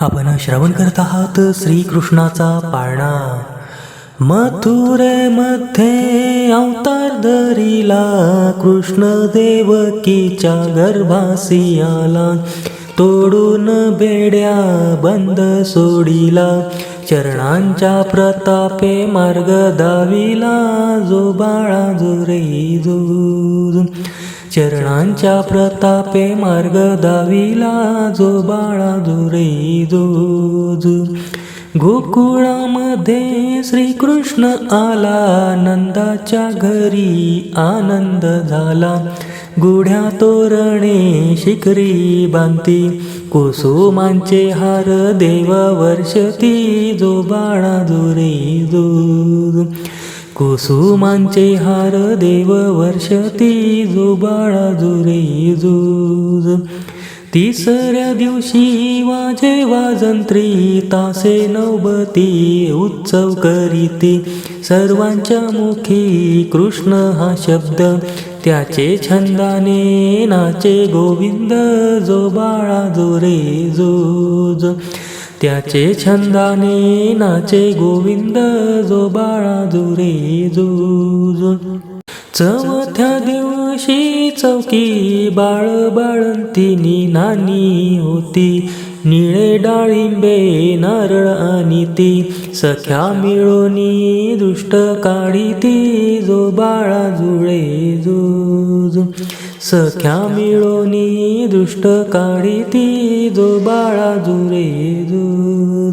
आपण श्रवण करत आहात श्रीकृष्णाचा पाळणा. मथुरेमध्ये अवतार धरिला कृष्ण देवकीच्या गर्भासी आला. तोडून बेड्या बंद सोडिला चरणांच्या प्रतापे मार्ग दाविला जो बाळा जुरे जो चरणांच्या प्रतापे मार्ग दाविला जो बाळा दुरे जो गोकुळामध्ये श्रीकृष्ण आला नंदाच्या घरी आनंद झाला. गुढ्या तोरणे शिखरी बांती कुसुमांचे हार देव वर्षती जो बाळा दुरे जो कुसुमांचे हार देव वर्षती जो बाळा जुरे जूज. तिसऱ्या दिवशी वाजे वाजंत्री तासे नवबती उत्सव करीते. सर्वांच्या मुखी कृष्ण हा शब्द त्याचे छंदाने नाचे गोविंद जो बाळा जोरे जोज. त्याचे छंदाने नाचे गोविंद जो बाळा जुरे जो चौथ्या दिवशी चौकी बाळ बाळंतीनी नानी होती. निळे डाळिंबे नारळ आणि ती. सख्या मिळोनी दुष्ट काढी ती जो बाळा जुळे जो सख्या मिळोनी दुष्ट काढी ती जो बाळा जुरे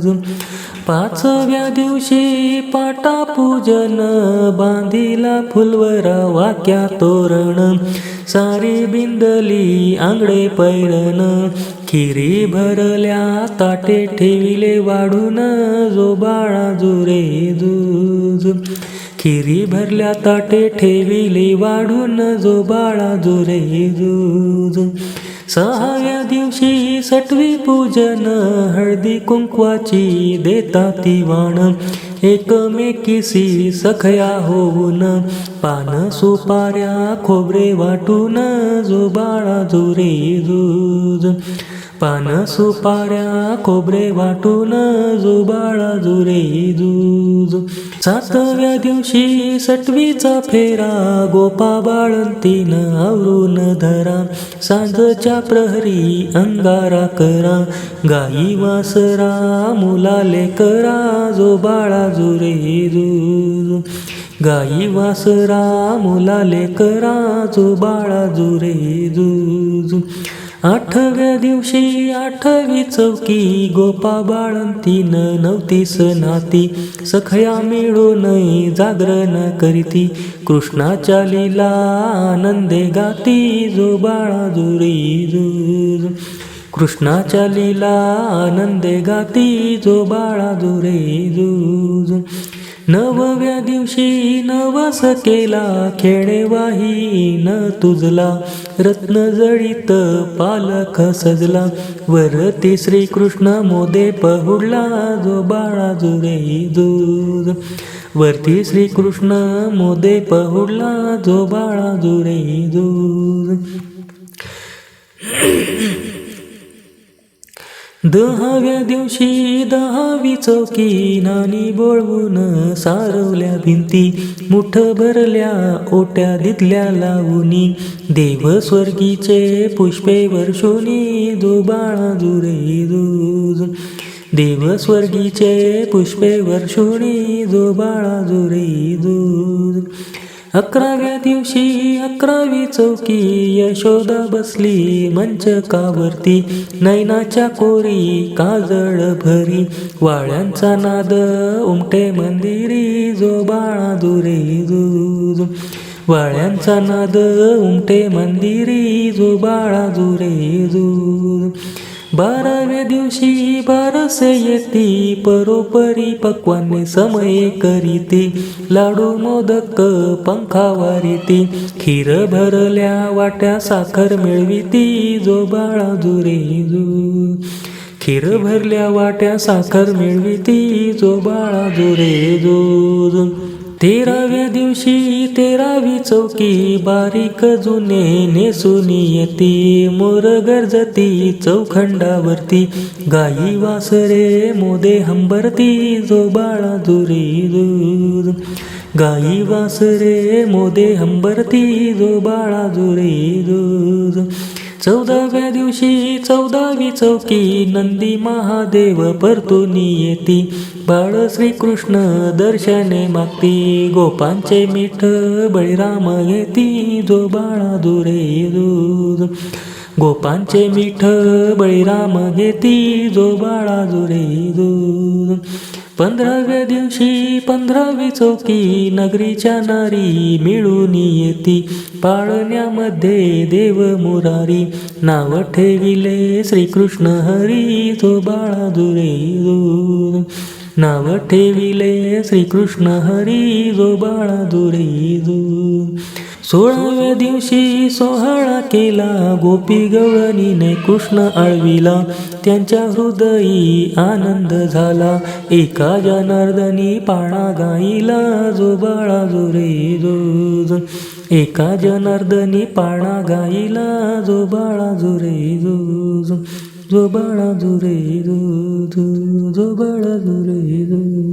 जो पाचव्या दिवशी पाटा पूजन बांधिला फुलवरा वाक्या तोरण. सारी बिंदली आंगडे पैरण. खिरी भरल्या ताटे ठेविले वाढून जो बाळा जुरे जूज खिरी भरल्या ताटे ठेविले वाढून जो बाळा जुरे जूज सहाव्या दिवशी सटवी पूजन हळदी कुंकवाची देता ती वाण. एकमेकीसी सखया होऊन पान सुपाऱ्या खोबरे वाटून जो बाळा जुरे जूज पान सुपाऱ्या खोबरे वाटून जो बाळा जुरे जूज सातव्या दिवशी सटवीचा फेरा गोपा बाळंतीन आवरून धरा. सांजच्या प्रहरी अंगारा करा गाई वासरा मुलाले करा जो बाळा जुरे जूज गाई वासरा मुलाले करा जो बाळा जुरे जुजू आठव्या दिवशी आठवी चौकी गोपा बाळंतीन नव्हती सनाती सखया मिळून जागरण करीती. कृष्णाच्या लीला आनंदे गाती जो बाळा जुरी जूज कृष्णाच्या लीला आनंदे गाती जो बाळा जुरे जूज नवव्या दिवशी नवस केला खेळेवाही न तुझला रत्न जळीत पालख सजला. वरती श्रीकृष्ण मोदे पहुडला जो बाळा जुरे जूज वरती श्रीकृष्ण मोदे पहुडला जो बाळा जुरे जूज दहाव्या दिवशी दहावी चौकी नाणी बोळवून सारवल्या भिंती मुठ भरल्या ओट्या दितल्या लावूनी. देव स्वर्गीचे पुष्पे वर्षोनी जो बाळा जुरे दूज. देव स्वर्गीचे पुष्पे वर्षोनी जो बाळा जुरे दूज. अकराव्या दिवशी अकरावी चौकी यशोदा बसली मंच कावरती. नैनाच्या कोरी काजळ भरी. वाळ्यांचा नाद उमटे मंदिरी जो बाळा दुरे वाळ्यांचा नाद उमटे मंदिरी जो बाळा दुरे जूज बाराव्या दिवशी बारसे येती परोपरी पक्वाने समय करीती. लाडू मोदक पंखावारीती खीर भरल्या वाट्या साखर मिळविती. जो बाळा जुरे जो. खीर भरल्या वाट्या साखर मिळविती. जो बाळा जुरे जो. तेराव्या दिवशी तेरावी चौकी बारीक जुने नेसून येती. मोर गरजती चौखंडावरती गाई वासरे मोदे हंबरती जो बाळा जुरी दूध गाई वासरे मोदे हंबरती जो बाळा जुरी दूध चौदाव्या दिवशी चौदावी चौकी नंदी महादेव परतून येती. बाळ श्रीकृष्ण दर्शने मागती. गोपांचे मीठ बळीराम घेती. जो बाळा दुरे दूध. गोपांचे मीठ बळीराम घेती. जो बाळा दुरे दूध. पंधराव्या दिवशी पंधरावी चौकी नगरीच्या नारी मिळून येती. पाळण्यामध्ये देव मुरारी. नाव ठेविले श्रीकृष्ण हरी. तो बाळा दुरे दूध. नाव ठेविले श्रीकृष्ण हरी जो बाळा दुरी जो सोळाव्या दिवशी सोहळा केला गोपी गवळणीने कृष्ण आळविला. त्यांच्या हृदयी आनंद झाला. एका जनार्दनी पाळा गाईला जो बाळा जो रे जो एका जनार्दनी पाळा गाईला जो बाळा जो रे जो দো বাড়া দূরে দো দো দো দূরে দো